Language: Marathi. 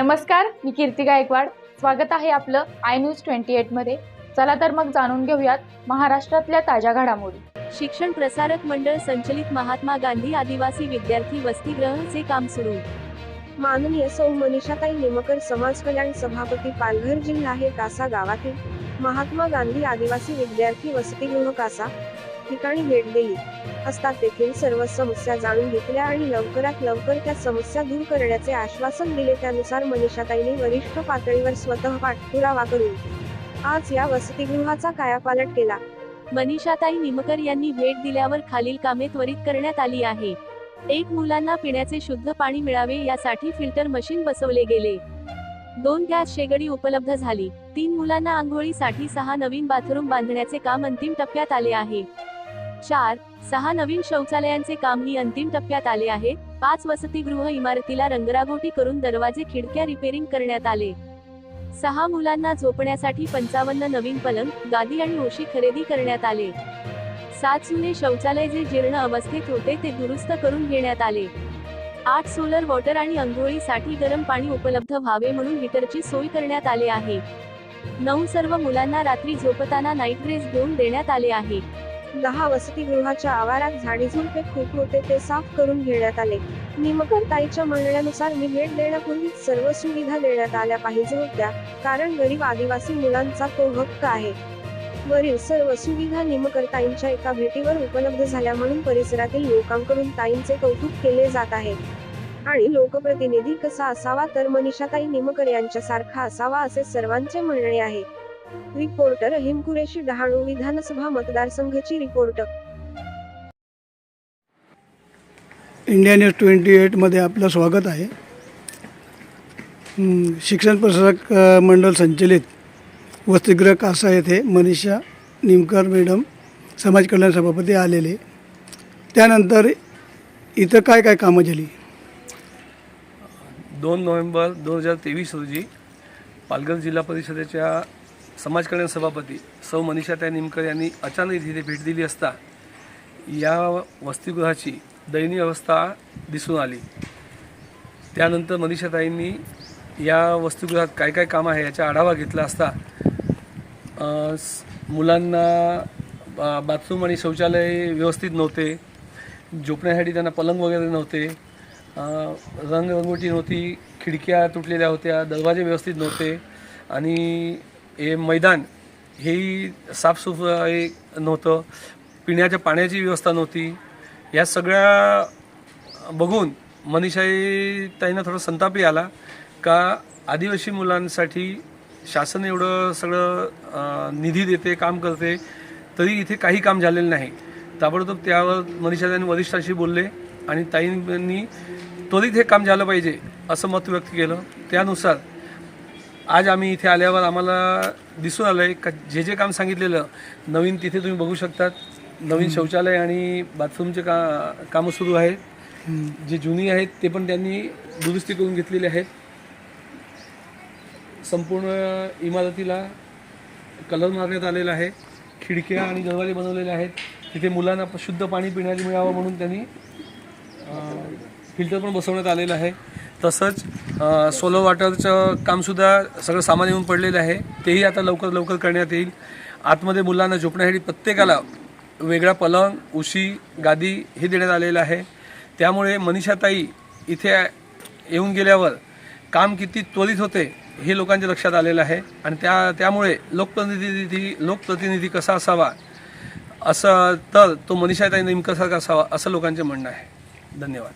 नमस्कार मी कीर्ती गायकवाड. स्वागत आहे आपलं आय न्यूज ट्वेंटी एटमध्ये चला तर मग जाणून घेऊयात महाराष्ट्रातल्या ताज्या घडामोडी. शिक्षण प्रसारक मंडळ संचलित महात्मा गांधी आदिवासी विद्यार्थी वसतिगृहचे काम सुरू. माननीय सौ मनीषाताई निमकर समाज कल्याण सभापती पालघर जिल्हा हे कासा गावातील महात्मा गांधी आदिवासी विद्यार्थी वसतिगृह कासा ठिकाणी भेट दिली. असतात तेथील सर्व समस्या जाणून घेतल्या आणि लवकरात लवकर त्या समस्या दूर करण्याचे आश्वासन दिले. त्यानुसार मनीषाताईने वरिष्ठ पातळीवर स्वतः पाठपुरावा करून आज या वसतिगृहाचा कायापालट केला. मनीषाताई निमकर यांनी भेट दिल्यावर खालील कामे त्वरित करण्यात आली आहे. एक मुलांना पिण्याचे शुद्ध पाणी मिळावे यासाठी फिल्टर मशीन बसवले गेले. दोन गॅस शेगडी उपलब्ध झाली. तीन मुलांना आंघोळीसाठी सहा नवीन बाथरूम बांधण्याचे काम अंतिम टप्प्यात आले आहे. चार सहा नवीन शौचालयांचे कामही अंतिम टप्प्यात आले आहे. पाच वसतिगृह इमारतीला रंगरागोटी करून दरवाजे खिडक्या रिपेरिंग करण्यात आले. सहा मुलांना झोपण्यासाठी पंचावन्न नवीन पलंग गादी आणि ओशी खरेदी करण्यात आले. सात जुने शौचालय जे जीर्ण अवस्थेत होते ते दुरुस्त करून घेण्यात आले. आठ सोलर वॉटर आणि अंघोळीसाठी गरम पाणी उपलब्ध व्हावे म्हणून हिटरची सोय करण्यात आली आहे. नऊ सर्व मुलांना रात्री झोपताना नाईट ड्रेस घेऊन देण्यात आले आहे. दहा वसतिगृहाच्या आवारात झाडीझुडपे खूप होते ते साफ करून घेण्यात आले. निमकरताईच्या म्हणण्यानुसार मी भेट देण्यापूर्वीच सर्व सुविधा देण्यात आल्या पाहिजे होत्या कारण गरीब आदिवासी मुलांचा तो हक्क आहे. वरील सर्व सुविधा निमकरताईंच्या एका भेटीवर उपलब्ध झाल्या म्हणून परिसरातील लोकांकडून ताईंचे कौतुक केले जात आहे. आणि लोकप्रतिनिधी कसा असावा तर मनीषाताई निमकर यांच्यासारखा असावा असे सर्वांचे म्हणणे आहे. रिपोर्टर रहीम कुरेशी डहाणू विधानसभा मतदारसंघाची रिपोर्टर इंडिया न्यूज ट्वेंटी एटमध्ये आपलं स्वागत आहे. शिक्षण प्रसारक अ, मंडळ संचलित वसतिगृह कासा येथे मनीषा निमकर मॅडम समाज कल्याण सभापती आलेले. त्यानंतर इथं काय काय कामं झाली? दोन नोव्हेंबर दोन हजार तेवीस रोजी पालघर जिल्हा परिषदेच्या समाज कल्याण सभापती सौ मनीषाताई निमकर यांनी अचानक तिथे भेट दिली असता या वसतिगृहाची दयनीय अवस्था दिसून आली. त्यानंतर मनीषाताईंनी या वसतिगृहात काय काय काम आहे याचा आढावा घेतला असता मुलांना बा- बाथरूम आणि शौचालय व्यवस्थित नव्हते झोपण्यासाठी त्यांना पलंग वगैरे नव्हते रंगरंगोटी नव्हती खिडक्या तुटलेल्या होत्या दरवाजे व्यवस्थित नव्हते आणि हे मैदान हेही साफसुफाई नव्हतं. पिण्याच्या पाण्याची व्यवस्था नव्हती. या सगळ्या बघून मनीषाई ताईंना थोडा संतापही आला का आदिवासी मुलांसाठी शासन एवढं सगळं निधी देते काम करते तरी इथे काही काम झालेलं नाही. ताबडतोब त्यावर मनीषा त्यांनी वरिष्ठांशी बोलले आणि ताईंनी त्वरित हे काम झालं पाहिजे असं मत व्यक्त केलं. त्यानुसार आज आम्ही इथे आल्यावर आम्हाला दिसून आलं आहे का जे जे काम सांगितलेलं नवीन तिथे तुम्ही बघू शकतात. नवीन शौचालय आणि बाथरूमचे का कामं सुरू आहेत. जे जुनी आहेत ते पण त्यांनी दुरुस्ती करून घेतलेले आहेत. संपूर्ण इमारतीला कलर मारण्यात आलेला आहे. खिडक्या आणि दरवाजे बनवलेले आहेत. तिथे मुलांना शुद्ध पाणी पिण्याचे मिळावं म्हणून त्यांनी फिल्टर पण बसवण्यात आलेलं आहे. तसंच सोलो वॉटरचं कामसुद्धा सगळं सामान येऊन पडलेलं आहे. तेही आता लवकर लवकर करण्यात येईल. आतमध्ये मुलांना झोपण्यासाठी प्रत्येकाला वेगळा पलंग उशी गादी हे देण्यात आलेलं आहे. त्यामुळे मनीषाताई इथे येऊन गेल्यावर काम किती त्वरित होते हे लोकांच्या लक्षात आलेलं आहे. आणि त्या त्यामुळे लोकप्रतिनिधी लोकप्रतिनिधी कसा असावा असं तर तो मनीषाताई नेमकासारखा असावा असं लोकांचे म्हणणं आहे. धन्यवाद.